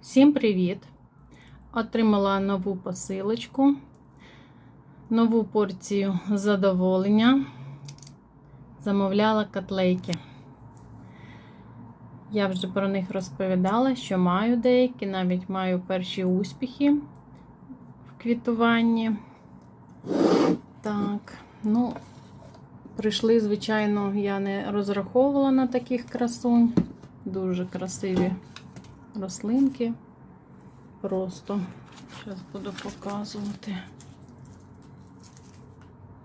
Всім привіт! Отримала нову посилочку, нову порцію задоволення. Замовляла котлейки. Я вже про них розповідала, що маю деякі, навіть маю перші успіхи в квітуванні. Так, ну, прийшли, звичайно, я не розраховувала на таких красунь. Дуже красиві рослинки. Просто зараз буду показувати.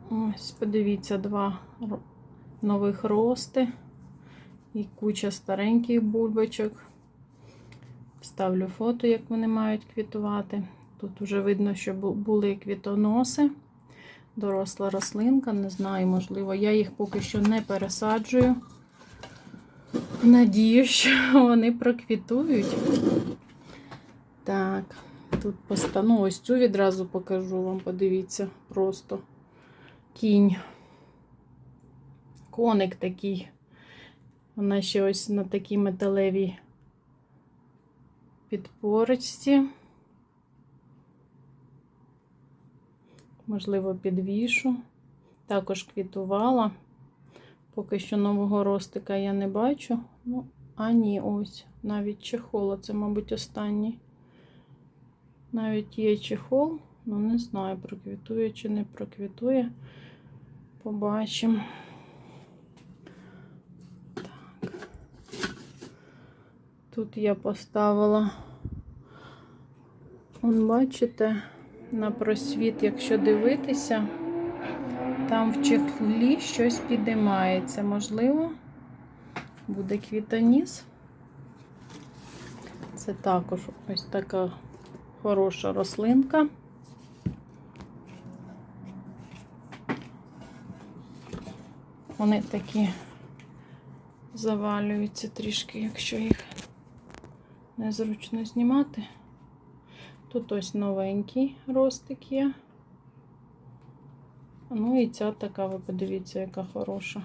Ось, подивіться, два нових рости і куча стареньких бульбочок. Ставлю фото, як вони мають квітувати. Тут вже видно, що були квітоноси. Доросла рослинка, не знаю, можливо, я їх поки що не пересаджую. Надію, що вони проквітують. Так, тут постану ось цю відразу покажу вам, подивіться, просто кінь. Коник такий. Вона ще ось на такій металевій підпорочці. Можливо, підвішу. Також квітувала. Поки що нового ростика я не бачу. Ну, а ні, ось. Навіть чехол. Це, мабуть, останній. Навіть є чехол, ну не знаю, проквітує чи не проквітує. Побачимо. Так. Тут я поставила, Вон, бачите, на просвіт, якщо дивитися, там в чехлі щось підіймається. Можливо, буде квітоніс. Це також ось така хороша рослинка. Вони такі завалюються трішки, якщо їх незручно знімати. Тут ось новенький ростик є. Ну і ця така, ви подивіться, яка хороша.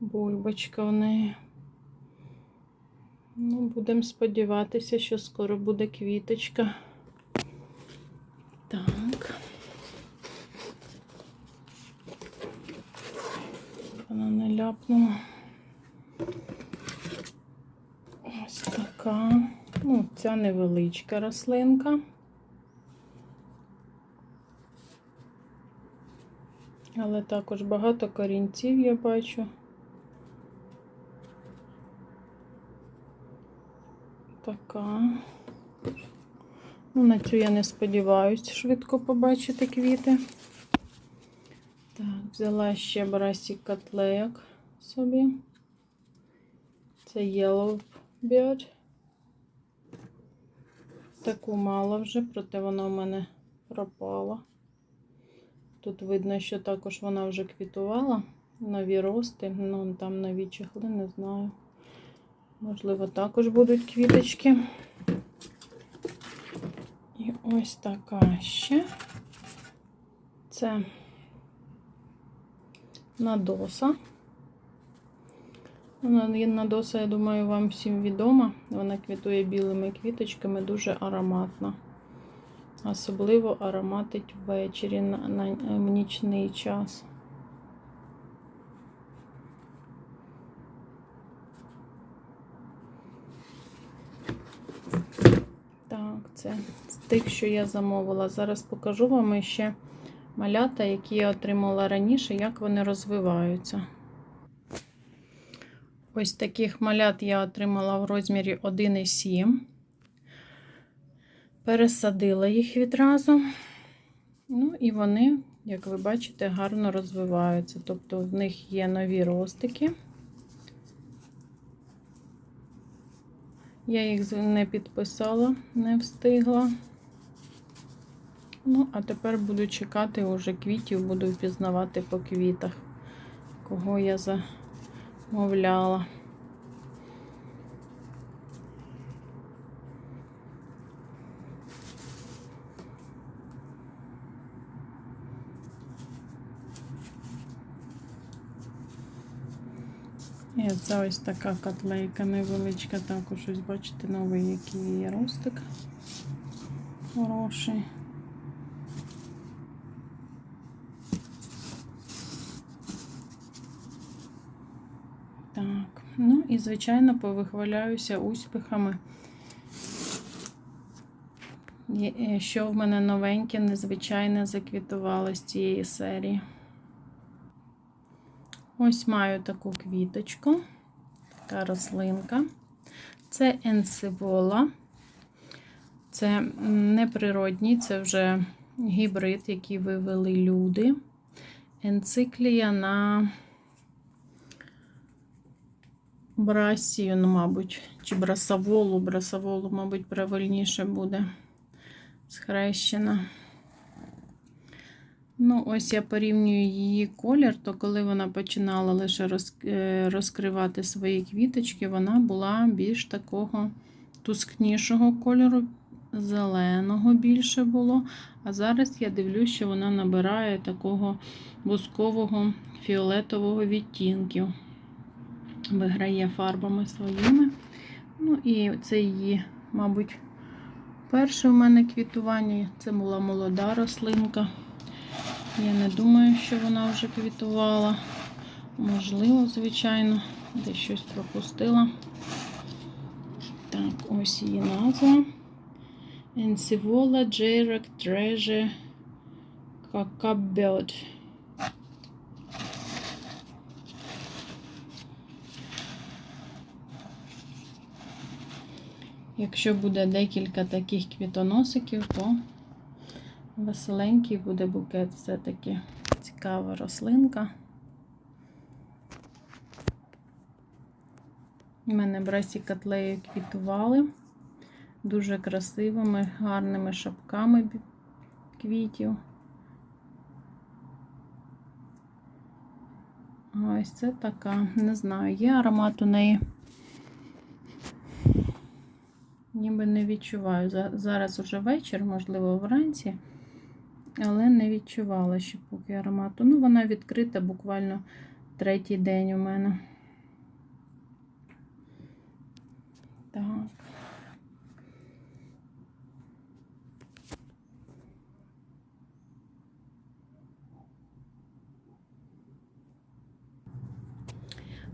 Бульбочка в неї. Ну, будемо сподіватися, що скоро буде квіточка. Так. Вона не ляпнула. Ось така. Ну, ця невеличка рослинка. Але також багато корінців я бачу. Така. Ну, на цю я не сподіваюся швидко побачити квіти. Так, взяла ще брасі котлейок собі. Це Yellow Bird. Таку мало вже, проте вона в мене пропала. Тут видно, що також вона вже квітувала. Нові рости, ну там нові чехли, не знаю. Можливо, також будуть квіточки. І ось така ще. Це надоса. Надоса, я думаю, вам всім відома. Вона квітує білими квіточками, дуже ароматна. Особливо ароматить ввечері на, на, на нічний час. Так, це з тих, що я замовила. Зараз покажу вам ще малята, які я отримала раніше, як вони розвиваються. Ось таких малят я отримала в розмірі 1,7. Пересадила їх відразу. Ну, і вони, як ви бачите, гарно розвиваються. Тобто в них є нові ростики. Я їх не підписала, не встигла. Ну, а тепер буду чекати уже квітів, буду впізнавати по квітах, кого я замовляла. І це ось така котлейка невеличка, також ось бачите, новий який є ростик. Хороший. Так, ну і, звичайно, повихваляюся успіхами. Е, Що в мене новеньке, незвичайне заквітувало з цієї серії. Ось маю таку квіточку, така рослинка. Це енсивола. Це м, не природній, це вже гібрид, який вивели люди. Енциклія на брасію, ну, мабуть, чи брасаволу. Брасаволу, мабуть, правильніше буде схрещена. Ну, ось я порівнюю її колір, то коли вона починала лише е, розкривати свої квіточки, вона була більш такого тускнішого кольору, зеленого більше було. А зараз я дивлюсь, що вона набирає такого бускового фіолетового відтінків. Виграє фарбами своїми. Ну і це її, мабуть, перше у мене квітування. Це була молода рослинка. Я не думаю, що вона вже квітувала. Можливо, звичайно, десь щось пропустила. Так, ось її назва. Encivola Jayrek Treasure Cacabird. Якщо буде декілька таких квітоносиків, то веселенький буде букет. Все-таки цікава рослинка. У мене брасі котлеї квітували дуже красивими, гарними шапками квітів. Ось це така, не знаю, є аромат у неї. Ніби не відчуваю. Зараз уже вечір, можливо, вранці, але не відчувала ще поки аромату. Ну, вона відкрита буквально третій день у мене. Так.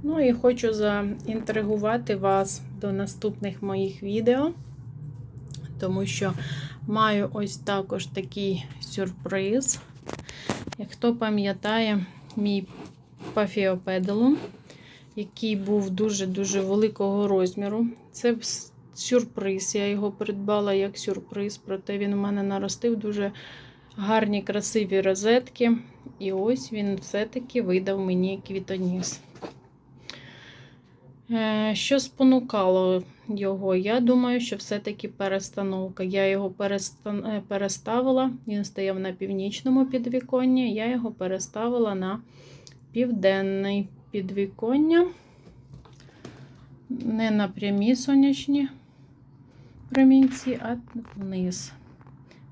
Ну і хочу заінтригувати вас до наступних моїх відео, тому що маю ось також такий сюрприз. Як хто пам'ятає, мій пафіопедалум, який був дуже-дуже великого розміру. Це сюрприз. Я його придбала як сюрприз, проте він у мене наростив дуже гарні, красиві розетки. І ось він все-таки видав мені квітоніс. Е, Що спонукало його? Я думаю, що все-таки перестановка. Я його е, переставила, він стояв на північному підвіконні, я його переставила на південний підвіконня. Не на прямі сонячні промінці, а вниз,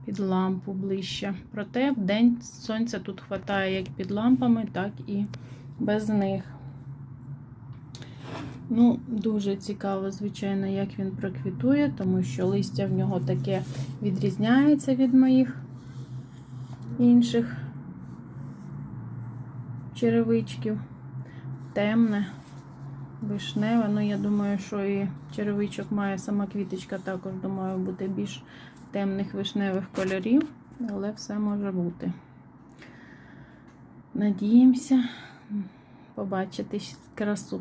під лампу ближче. Проте в день сонця тут хватає як під лампами, так і без них. Ну, дуже цікаво, звичайно, як він проквітує, тому що листя в нього таке відрізняється від моїх інших черевичків. Темне, вишневе. Ну, я думаю, що і черевичок має сама квіточка також, думаю, бути більш темних вишневих кольорів, але все може бути. Надіємося побачити красу.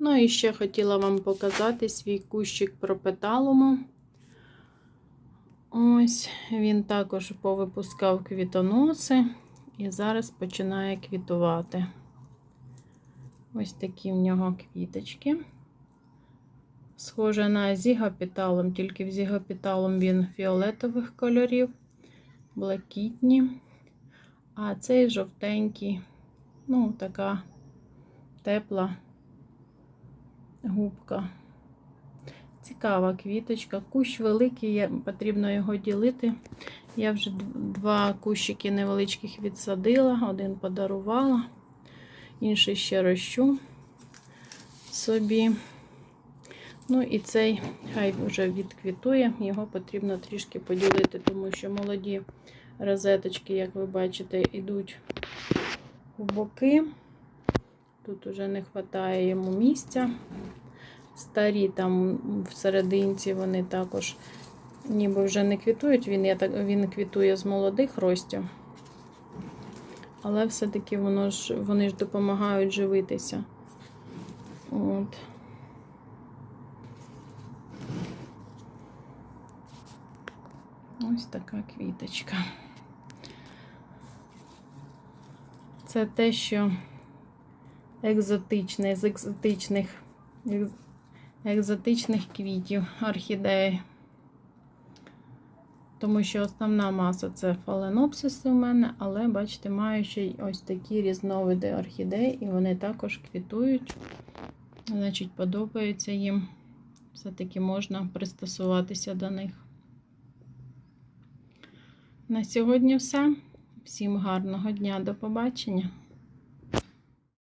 Ну і ще хотіла вам показати свій кущик пропеталуму. Ось, він також повипускав квітоноси і зараз починає квітувати. Ось такі в нього квіточки. Схоже на зігапіталом, тільки в зігапіталом він фіолетових кольорів, блакитні. А цей жовтенький, ну, така тепла губка. Цікава квіточка. Кущ великий, потрібно його ділити. Я вже два кущики невеличких відсадила, один подарувала. Інший ще рощу собі. Ну і цей хай вже відквітує, його потрібно трішки поділити, тому що молоді розеточки, як ви бачите, йдуть у боки. Тут уже не вистачає йому місця. Старі там всерединці вони також ніби вже не квітують. Він, я так, він квітує з молодих ростів. Але все-таки воно ж, вони ж допомагають живитися. От. Ось така квіточка. Це те, що екзотичне, з екзотичних, екзотичних квітів орхідеї. Тому що основна маса це фаленопсиси у мене, але, бачите, маю ще й ось такі різновиди орхідей, і вони також квітують. Значить, подобається їм. Все-таки можна пристосуватися до них. На сьогодні все. Всім гарного дня, до побачення!